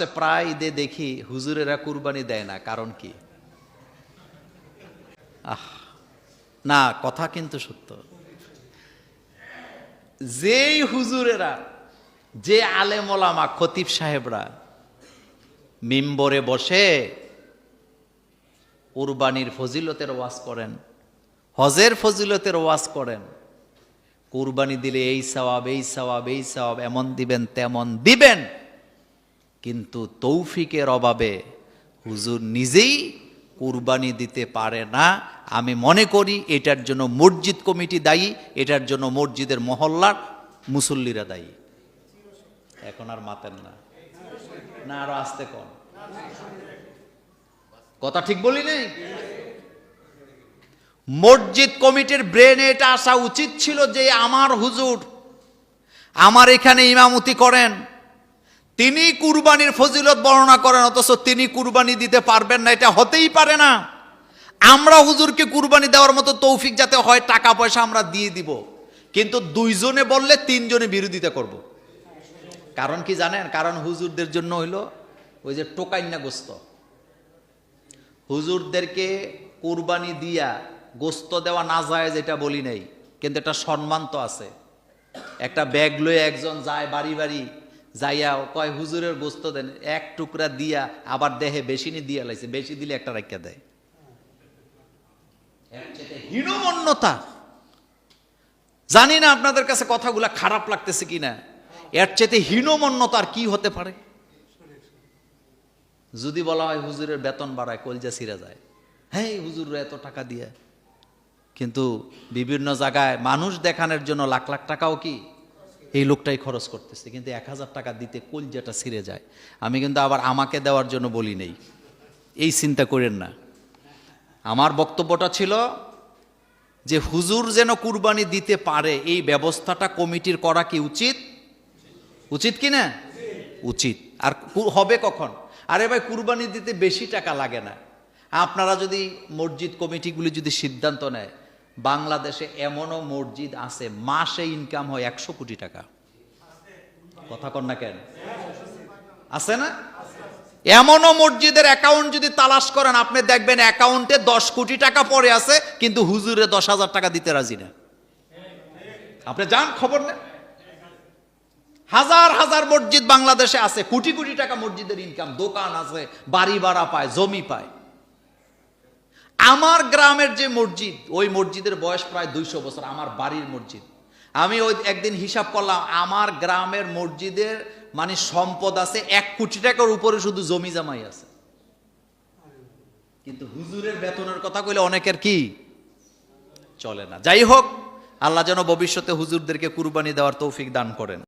আসছে প্রায় ঈদে দেখি হুজুরেরা কুরবানি দেয় না, কারণ কি? আহ, না, কথা কিন্তু সত্য। যেই হুজুরেরা, যে আলেমোলামা, খতিব সাহেবরা মিম্বরে বসে কুরবানির ফজিলতের ওয়াজ করেন, হজের ফজিলতের ওয়াজ করেন, কুরবানি দিলে এই সওয়াব এই সওয়াব এই সওয়াব, এমন দিবেন, তেমন দিবেন। কিন্তু তৌফিকের অভাবে হুজুর নিজেই কুরবানি দিতে পারে না। আমি মনে করি এটার জন্য মসজিদ কমিটি দায়ী, এটার জন্য মসজিদের মহল্লার মুসল্লিরা দায়ী। এখন আর মাতেন না। না, আরও আসতে কম কথা ঠিক বলি নেই? মসজিদ কমিটির ব্রেনে এটা আসা উচিত ছিল যে আমার হুজুর আমার এখানে ইমামতি করেন। তিনি কুরবানির ফজিলত বর্ণনা করেন, অথচ তিনি কুরবানি দিতে পারবেন না, এটা হতেই পারে না। আমরা হুজুরকে কুরবানি দেওয়ার মতো তৌফিক যাতে হয় টাকা পয়সা আমরা দিয়ে দিব। কিন্তু দুইজনে বললে তিনজনে বিরোধিতা করব। কারণ কি জানেন? কারণ হুজুরদের জন্য হইল ওই যে টোকাইন্না গোস্ত। হুজুরদেরকে কুরবানি দিয়া গোস্ত দেওয়া না যায় যেটা বলি নাই, কিন্তু একটা সম্মান তো আছে। একটা ব্যাগ লয়ে একজন যায় বাড়ি বাড়ি যাইয়া কয়, হুজুরের গোস্ত দেন, এক টুকরা দিয়া আবার দেহে বেশি নি দিয়া লাইছে, বেশি দিলে একটা রাখা দেয়। হীনমন্যতা। জানি না আপনাদের কাছে কথাগুলা খারাপ লাগতেছে কিনা। এর চাইতে হীনমন্যতা আর কি হতে পারে? যদি বলা হয় হুজুরের বেতন বাড়ায়, কলজা ছিঁড়া যায়। হ্যাঁ হুজুর এত টাকা দিয়ে। কিন্তু বিভিন্ন জায়গায় মানুষ দেখানোর জন্য লাখ লাখ টাকাও কি? এই লোকটাই খরচ করতেছে, কিন্তু এক হাজার টাকা দিতে কলজাটা ছিঁড়ে যায়। আমি কিন্তু আবার আমাকে দেওয়ার জন্য বলি নেই। এই চিন্তা করেন না। আমার বক্তব্যটা ছিল যে হুজুর যেন কুরবানি দিতে পারে, এই ব্যবস্থাটা কমিটির করা কি উচিত? উচিত কি না? উচিত। আর হবে কখন? আরে ভাই, কুরবানি দিতে বেশি টাকা লাগে না। আপনারা যদি মসজিদ কমিটিগুলি যদি সিদ্ধান্ত নেয় বাংলাদেশে এমনও মসজিদ আছে, মাসে ইনকাম হয় একশো কোটি টাকা। কথা কন না কেন? আছে না? এমনও মসজিদের অ্যাকাউন্ট যদি তালাশ করেন, আপনি দেখবেন অ্যাকাউন্টে দশ কোটি টাকা পড়ে আছে, কিন্তু হুজুরে দশ হাজার টাকা দিতে রাজি না। আপনি যান, খবর নেন। হাজার হাজার মসজিদ বাংলাদেশে আছে, কোটি কোটি টাকা মসজিদের ইনকাম দোকান আছে, বাড়ি ভাড়া পায়, জমি পায়। আমার গ্রামের যে মসজিদ, ওই মসজিদের বয়স প্রায় দুইশো বছর, আমার বাড়ির মসজিদ। আমি ওই একদিন হিসাব করলাম, আমার গ্রামের মসজিদের মানে সম্পদ আছে এক কোটি টাকার উপরে শুধু জমি জামাই আছে। কিন্তু হুজুরের বেতনের কথা কইলে অনেকের কি? চলে না। যাই হোক, আল্লাহ যেন ভবিষ্যতে হুজুরদেরকে কুরবানি দেওয়ার তৌফিক দান করেন।